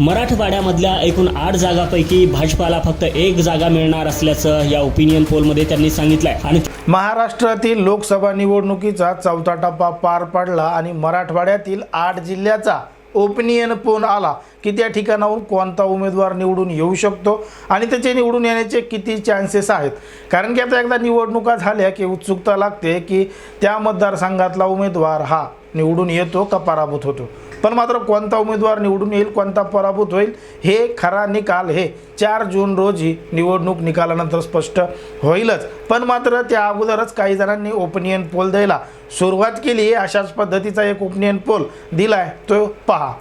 मराठवाड्यामधल्या एकूण आठ जागापैकी भाजपाला फक्त एक जागा मिळणार असल्याचं या ओपिनियन पोलमध्ये त्यांनी सांगितलंय. आणि महाराष्ट्रातील लोकसभा निवडणुकीचा चौथा टप्पा पार पडला आणि मराठवाड्यातील आठ जिल्ह्याचा ओपिनियन पोल आला की त्या ठिकाणाहून कोणता उमेदवार निवडून येऊ शकतो आणि त्याचे निवडून येण्याचे किती चान्सेस आहेत? कारण की आता एकदा निवडणुका झाल्या की उत्सुकता लागते की त्या मतदारसंघातला उमेदवार हा निवडून येतो का पराभूत होतो. पण मात्र कोणता उमेदवार निवडून येईल कोणता पराभूत होईल हे खरा निकाल हे. चार जून रोजी निवडणूक निकालानंतर स्पष्ट होईलच. पण मात्र त्या अगोदरच काही जणांनी ओपिनियन पोल द्यायला सुरुवात केली अशाच पद्धतीचा एक ओपिनियन पोल दिलाय. तो पहा.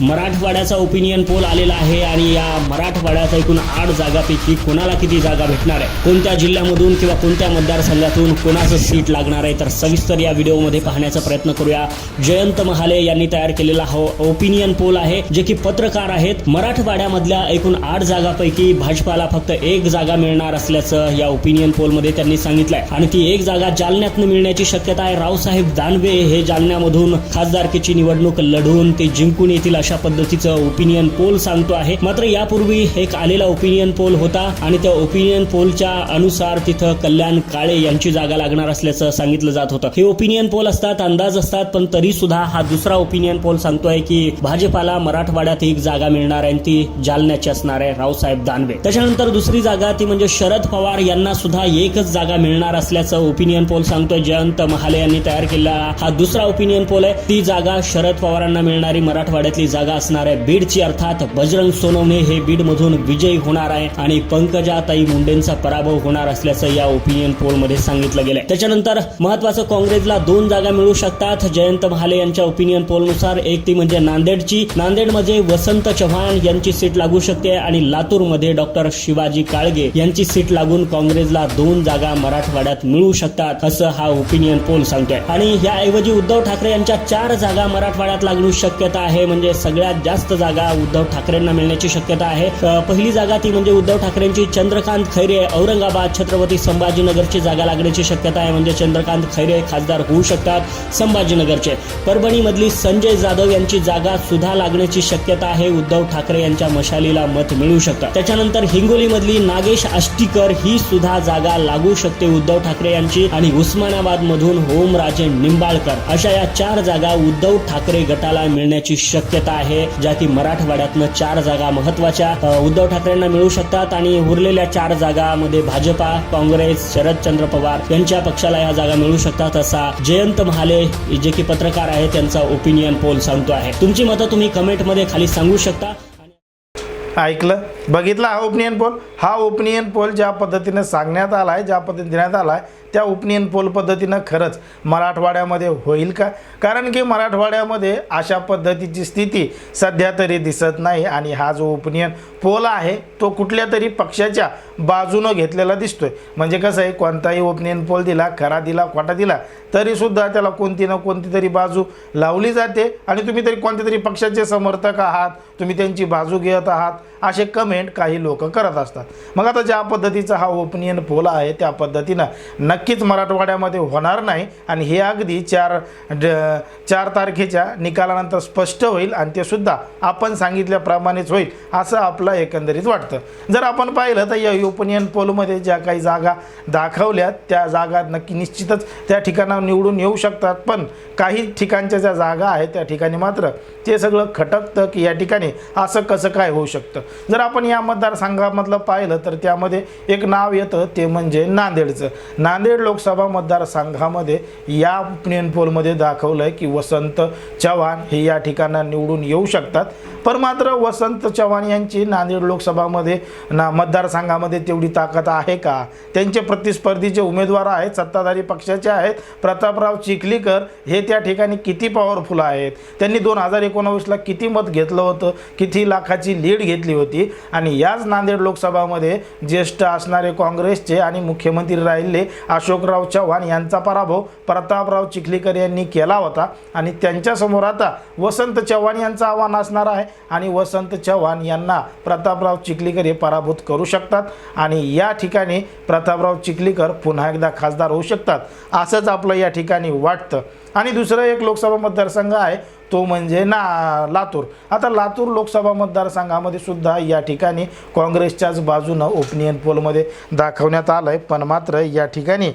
मराठवाड्याचा ओपिनियन पोल आलेला आहे आणि या मराठवाड्यात एकूण आठ जागापैकी कोणाला किती जागा भेटणार आहे? कोणत्या जिल्ह्यामधून किंवा कोणत्या मतदारसंघातून कोणाचं सीट लागणार आहे? तर सविस्तर या व्हिडिओमध्ये पाहण्याचा प्रयत्न करूया. जयंत महाले यांनी तयार केलेला हा ओपिनियन पोल आहे जे की पत्रकार आहेत. मराठवाड्यामधल्या एकूण आठ जागापैकी भाजपाला फक्त एक जागा मिळणार असल्याचं या ओपिनियन पोलमध्ये त्यांनी सांगितलंय. आणि ती एक जागा जालन्यातनं मिळण्याची शक्यता आहे. रावसाहेब दानवे हे जालन्यामधून खासदारकीची निवडणूक लढवून ते जिंकून येतील अशा पद्धतीचं ओपिनियन पोल सांगतो आहे. मात्र यापूर्वी एक आलेला ओपिनियन पोल होता आणि त्या ओपिनियन पोलच्या अनुसार तिथं कल्याण काळे यांची जागा लागणार असल्याचं सांगितलं जात होतं. हे ओपिनियन पोल असतात अंदाज असतात पण तरी सुद्धा हा दुसरा ओपिनियन पोल सांगतोय की भाजपाला मराठवाड्यात एक जागा मिळणार आहे आणि ती जालन्याची असणार आहे रावसाहेब दानवे. त्याच्यानंतर दुसरी जागा ती म्हणजे शरद पवार यांना सुद्धा एकच जागा मिळणार असल्याचं ओपिनियन पोल सांगतोय. जयंत महाले यांनी तयार केलेला हा दुसरा ओपिनियन पोल आहे. ती जागा शरद पवारांना मिळणारी मराठवाड्यातली जागा असणार आहे बीडची अर्थात बजरंग सोनवणे हे बीड मधून विजयी होणार आहे आणि पंकजाताई मुंडेंचा पराभव होणार असल्याचं या ओपिनियन पोलमध्ये सांगितलं गेलंय. त्याच्यानंतर महत्वाचं काँग्रेसला दोन जागा मिळू शकतात. जयंत महाले यांच्या ओपिनियन पोलनुसार एक ती म्हणजे नांदेडची. नांदेडमध्ये वसंत चव्हाण यांची सीट लागू शकते आणि लातूरमध्ये डॉक्टर शिवाजी काळगे यांची सीट लागून काँग्रेसला दोन जागा मराठवाड्यात मिळू शकतात असं हा ओपिनियन पोल सांगतोय. आणि याऐवजी उद्धव ठाकरे यांच्या चार जागा मराठवाड्यात लागणू शक्यता आहे म्हणजे सगळ्यात जास्त जागा उद्धव ठाकरेंना मिळण्याची शक्यता आहे. पहिली जागा ती म्हणजे उद्धव ठाकरेंची चंद्रकांत खैरे औरंगाबाद छत्रपती संभाजीनगरची जागा लागण्याची शक्यता आहे. म्हणजे चंद्रकांत खैरे खासदार होऊ शकतात संभाजीनगरचे. परभणीमधली संजय जाधव यांची जागा सुद्धा लागण्याची शक्यता आहे. उद्धव ठाकरे यांच्या मशालीला मत मिळू शकतात त्याच्यानंतर हिंगोलीमधली नागेश आष्टीकर ही सुद्धा जागा लागू शकते उद्धव ठाकरे यांची. आणि उस्मानाबाद मधून ओमराजे निंबाळकर. अशा या चार जागा उद्धव ठाकरे गटाला मिळण्याची शक्यता आहे ज्या की मराठवाड्यातनं चार जागा महत्त्वाच्या उद्धव ठाकरेंना मिळू शकतात आणि उरलेल्या चार जागामध्ये भाजपा काँग्रेस शरदचंद्र पवार यांच्या पक्षाला या जागा मिळू शकतात असा जयंत महाले जे की पत्रकार आहेत त्यांचा ओपिनियन पोल सांगतो आहे. तुमची मतं तुम्ही कमेंटमध्ये खाली सांगू शकता. ऐकलं? बघितला हा ओपिनियन पोल? हा ओपिनियन पोल ज्या पद्धतीनं सांगण्यात आला आहे ज्या पद्धतीने देण्यात आला आहे त्या ओपिनियन पोल पद्धतीनं खरंच मराठवाड्यामध्ये होईल का? कारण की मराठवाड्यामध्ये अशा पद्धतीची स्थिती सध्या तरी दिसत नाही आणि हा जो ओपिनियन पोल आहे तो कुठल्या तरी पक्षाच्या बाजूनं घेतलेला दिसतोय. म्हणजे कसं आहे कोणताही ओपिनियन पोल दिला खरा दिला खोटा दिला तरीसुद्धा त्याला कोणती ना कोणती तरी बाजू लावली जाते. आणि तुम्ही तरी कोणत्या तरी पक्षाचे समर्थक आहात तुम्ही त्यांची बाजू घेत आहात असे कमी कमेंट काही लोक करत असतात. मग आता ज्या पद्धतीचा हा ओपिनियन पोल आहे त्या पद्धतीनं नक्कीच मराठवाड्यामध्ये होणार नाही आणि हे अगदी चार चार तारखेच्या निकालानंतर स्पष्ट होईल आणि ते सुद्धा आपण सांगितल्याप्रमाणेच होईल असं आपलं एकंदरीत वाटतं. जर आपण पाहिलं तर या ओपिनियन पोलमध्ये ज्या काही जागा दाखवल्यात त्या जागा नक्की निश्चितच त्या ठिकाणावर निवडून येऊ शकतात. पण काही ठिकाणच्या ज्या जागा आहेत त्या ठिकाणी मात्र ते सगळं खटकतं की या ठिकाणी असं कसं काय होऊ शकतं. जर आपण या मतदारसंघामधलं पाहिलं तर त्यामध्ये एक नाव येतं ते म्हणजे नांदेडचं. नांदेड लोकसभा मतदारसंघामध्ये या ओपिनियन पोलमध्ये दाखवलं आहे की वसंत चव्हाण हे या ठिकाणा निवडून येऊ शकतात. पण मात्र वसंत चव्हाण यांची नांदेड लोकसभामध्ये ना मतदारसंघामध्ये तेवढी ताकद आहे का? त्यांचे प्रतिस्पर्धी जे उमेदवार आहेत सत्ताधारी पक्षाचे आहेत. प्रतापराव चिखलीकर हे त्या ठिकाणी किती पॉवरफुल आहेत? त्यांनी दोन हजार एकोणावीसला किती मत घेतलं होतं? किती लाखाची लीड घेतली होती? आणि याच नांदेड लोकसभामध्ये ज्येष्ठ असणारे काँग्रेसचे आणि मुख्यमंत्री राहिले अशोकराव चव्हाण यांचा पराभव प्रतापराव चिखलीकर यांनी केला होता. आणि त्यांच्यासमोर आता वसंत चव्हाण यांचं आव्हान असणार आहे. आणि वसंत चव्हाण यांना प्रतापराव चिखलीकर हे पराभूत करू शकतात. आणि या ठिकाणी प्रतापराव चिखलीकर पुन्हा एकदा खासदार होऊ शकतात. असंच आपलं या ठिकाणी वाटतं. आणि दुसरं एक लोकसभा मतदारसंघ आहे. तो म्हणजे ना लातूर. आता लातूर लोकसभा मतदारसंघामध्ये सुद्धा या ठिकाणी काँग्रेसच्याच बाजूनं ओपिनियन पोलमध्ये दाखवण्यात आलं आहे पण मात्र या ठिकाणी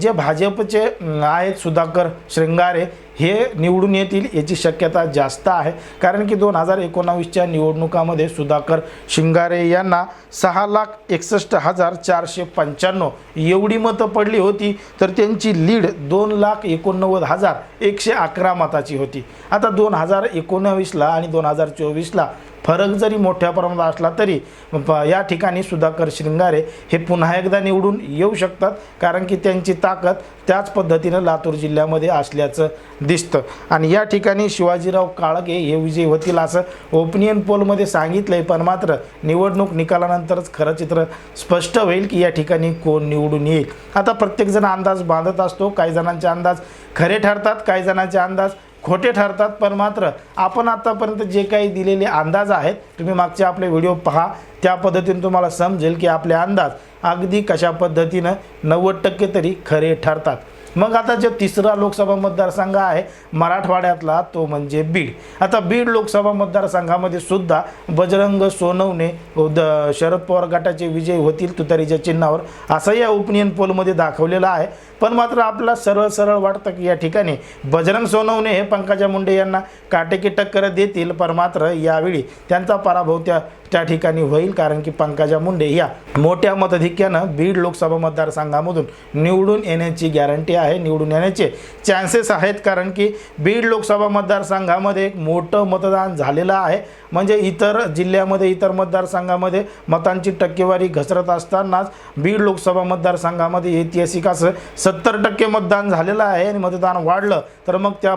जे भाजपचे आहेत सुधाकर श्रृंगारे हे निवडून येतील याची शक्यता जास्त आहे. कारण की दोन हजार एकोणावीसच्या निवडणुकामध्ये सुधाकर शिंगारे यांना सहा लाख एकसष्ट हजार चारशे पंच्याण्णव एवढी मतं पडली होती तर त्यांची लीड दोन लाख एकोणनव्वद हजार एकशे अकरा मताची होती. आता दोन हजार एकोणावीसला आणि दोन हजार चोवीसला फरक जरी मोठ्या प्रमाणात असला तरी प- या ठिकाणी सुधाकर श्रृंगारे हे पुन्हा एकदा निवडून येऊ शकतात कारण की त्यांची ताकद त्याच पद्धतीनं लातूर जिल्ह्यामध्ये असल्याचं दिसतं. आणि या ठिकाणी शिवाजीराव काळगे हे विजयी होतील असं ओपिनियन पोलमध्ये सांगितलं आहे पण मात्र निवडणूक निकालानंतरच खरं चित्र स्पष्ट होईल की या ठिकाणी कोण निवडून येईल. आता प्रत्येकजण अंदाज बांधत असतो काही जणांचे अंदाज खरे ठरतात काही जणांचे अंदाज खोटे ठरतात पण मात्र आपण आत्तापर्यंत जे काही दिलेले अंदाज आहेत तुम्ही मागचे आपले व्हिडिओ पहा. त्या पद्धतीने तुम्हाला समजेल की आपले अंदाज अगदी कशा पद्धतीनं नव्वद टक्के तरी खरे ठरतात. मग आता जो तिसरा लोकसभा मतदारसंघ आहे मराठवाड्यातला तो म्हणजे बीड. आता बीड लोकसभा मतदारसंघामध्ये सुद्धा बजरंग सोनवणे द शरद पवार गटाचे विजय होतील तुतारीच्या चिन्हावर असं या ओपिनियन पोलमध्ये दाखवलेलं आहे. पण मात्र आपला सरळ सरळ वाटतं की या ठिकाणी बजरंग सोनवणे हे पंकजा मुंडे यांना काटेकी टक्कर देतील पण मात्र यावेळी त्यांचा पराभव त्या त्या ठिकाणी होईल कारण की पंकजा मुंडे या मोठ्या मताधिक्यानं बीड लोकसभा मतदारसंघामधून निवडून येण्याची गॅरंटी आहे निवडून येण्याचे चान्सेस आहेत कारण की बीड लोकसभा मतदारसंघामध्ये एक मोठं मतदान झालेलं आहे. म्हणजे इतर जिल्ह्यामध्ये इतर मतदारसंघामध्ये मतांची टक्केवारी घसरत असतानाच बीड लोकसभा मतदारसंघामध्ये ऐतिहासिक असं सत्तर टक्के मतदान झालेलं आहे आणि मतदान वाढलं तर मग त्या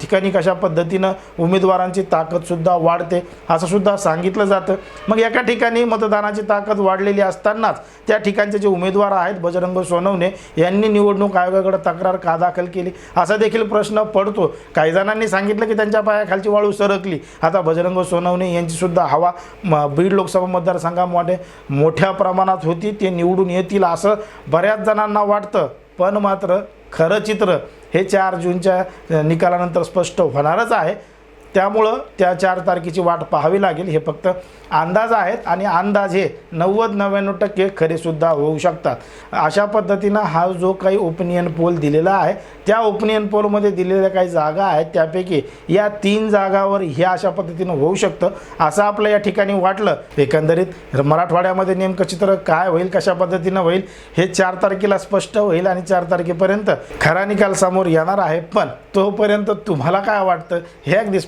ठिकाणी कशा पद्धतीनं उमेदवारांची ताकदसुद्धा वाढते असंसुद्धा सांगितलं जातं. मग एका ठिकाणी मतदानाची ताकद वाढलेली असतानाच त्या ठिकाणचे जे उमेदवार आहेत बजरंग सोनवणे यांनी निवडणूक आयोगाकडे तक्रार का दाखल केली? असा देखील प्रश्न पडतो. काही जणांनी सांगितलं की त्यांच्या पायाखालची वाळू सरकली. आता बजरंग सोनवणे यांचीसुद्धा हवा. म- बीड लोकसभा मतदारसंघामध्ये मोठ्या प्रमाणात होती. ते निवडून येतील असं बऱ्याच जणांना वाटतं. पण मात्र खरं चित्र हे चार जूनच्या निकालानंतर स्पष्ट होणारच आहे. त्यामुळं त्या चार तारखेची वाट पाहावी लागेल. हे फक्त अंदाज आहेत आणि अंदाज हे नव्वद नव्याण्णव टक्के खरेसुद्धा होऊ शकतात. अशा पद्धतीनं हा जो काही ओपिनियन पोल दिलेला आहे त्या ओपिनियन पोलमध्ये दिलेल्या काही जागा आहेत त्यापैकी या तीन जागावर हे अशा पद्धतीनं होऊ शकतं असं आपलं या ठिकाणी वाटलं. एकंदरीत मराठवाड्यामध्ये नेमकं चित्र काय होईल कशा पद्धतीनं होईल हे चार तारखेला स्पष्ट होईल आणि चार तारखेपर्यंत खरा निकाल समोर येणार आहे. पण तोपर्यंत तुम्हाला काय वाटतं हे अगदी